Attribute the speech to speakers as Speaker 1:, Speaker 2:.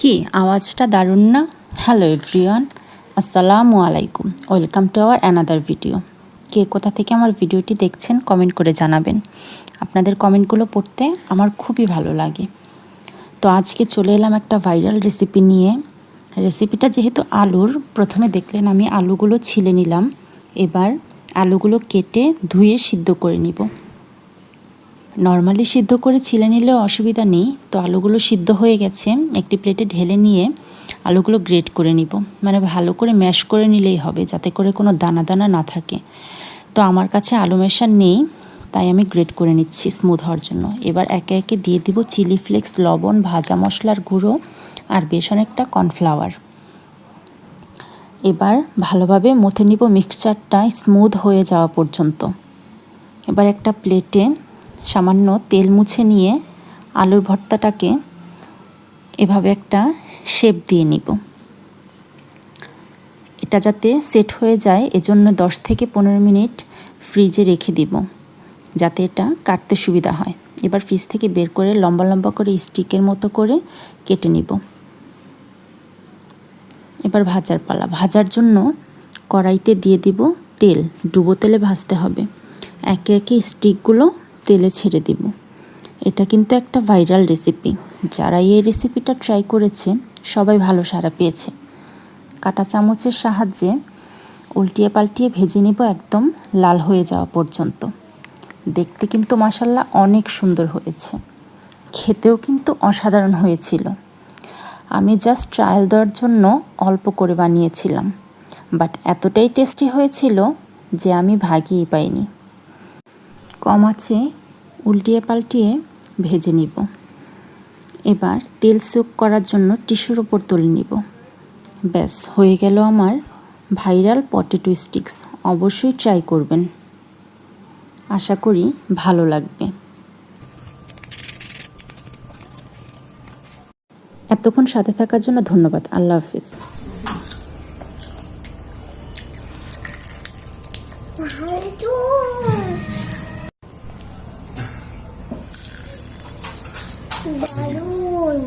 Speaker 1: কি? আওয়াজটা দারুণ না? হ্যালো এভরিওয়ান আসসালামু আলাইকুম। Welcome to our another video কে কোথা থেকে আমার ভিডিওটি দেখছেন কমেন্ট করে জানাবেন। আপনাদের কমেন্টগুলো পড়তে আমার খুবই ভালো লাগে। তো আজকে চলে এলাম একটা ভাইরাল রেসিপি নিয়ে। রেসিপিটা যেহেতু আলুর, প্রথমে দেখলেন আমি আলুগুলো ছিলে নিলাম। এবার আলুগুলো কেটে ধুয়ে সিদ্ধ করে নিব। নর্মালি সিদ্ধ করে ছিলে নিলেও অসুবিধা নেই। তো আলুগুলো সিদ্ধ হয়ে গেছে। একটি প্লেটে ঢেলে নিয়ে আলুগুলো গ্রেট করে নিব। মানে ভালো করে ম্যাশ করে নিলেই হবে, যাতে করে কোনো দানা দানা না থাকে। তো আমার কাছে আলু মেশার নেই, তাই আমি গ্রেট করে নিচ্ছি স্মুথ হওয়ার জন্য। এবার একে একে দিয়ে দিব চিলি ফ্লেক্স, লবণ, ভাজা মশলার গুঁড়ো আর বেশ অনেকটা কর্নফ্লাওয়ার। এবার ভালোভাবে মথে নিব মিক্সচারটা স্মুথ হয়ে যাওয়া পর্যন্ত। এবার একটা প্লেটে সামান্য তেল মুছে নিয়ে আলুর ভর্তাটাকে এভাবে একটা শেপ দিয়ে নিব। এটা যাতে সেট হয়ে যায়, এজন্য দশ থেকে পনেরো মিনিট ফ্রিজে রেখে দিব, যাতে এটা কাটতে সুবিধা হয়। এবার ফ্রিজ থেকে বের করে লম্বা লম্বা করে স্টিকের মতো করে কেটে নিব। এবার ভাজার পালা। ভাজার জন্য কড়াইতে দিয়ে দিব তেল। ডুবো তেলে ভাজতে হবে। একে একে স্টিকগুলো তেলে ছেড়ে দিব। এটা কিন্তু একটা ভাইরাল রেসিপি যারা এই রেসিপিটা ট্রাই করেছে, সবাই ভালো সাড়া পেয়েছে। কাটা চামচের সাহায্যে উল্টিয়ে পাল্টিয়ে ভেজে নিব একদম লাল হয়ে যাওয়া পর্যন্ত। দেখতে কিন্তু মাসাল্লাহ অনেক সুন্দর হয়েছে। খেতেও কিন্তু অসাধারণ হয়েছিল। আমি জাস্ট ট্রায়াল দেওয়ার জন্য অল্প করে বানিয়েছিলাম। বাট এতটাই টেস্টি হয়েছিল যে আমি ভাগিয়ে পাইনি। কম আছে, উল্টিয়ে পাল্টিয়ে ভেজে নিব। এবার তেল সুক করার জন্য টিস্যুর ওপর তুলে নিব। ব্যাস, হয়ে গেল আমার ভাইরাল পটেটো স্টিক্স অবশ্যই ট্রাই করবেন। আশা করি ভালো লাগবে। এতক্ষণ সাথে থাকার জন্য ধন্যবাদ। আল্লাহ হাফিজ।
Speaker 2: দারুণ।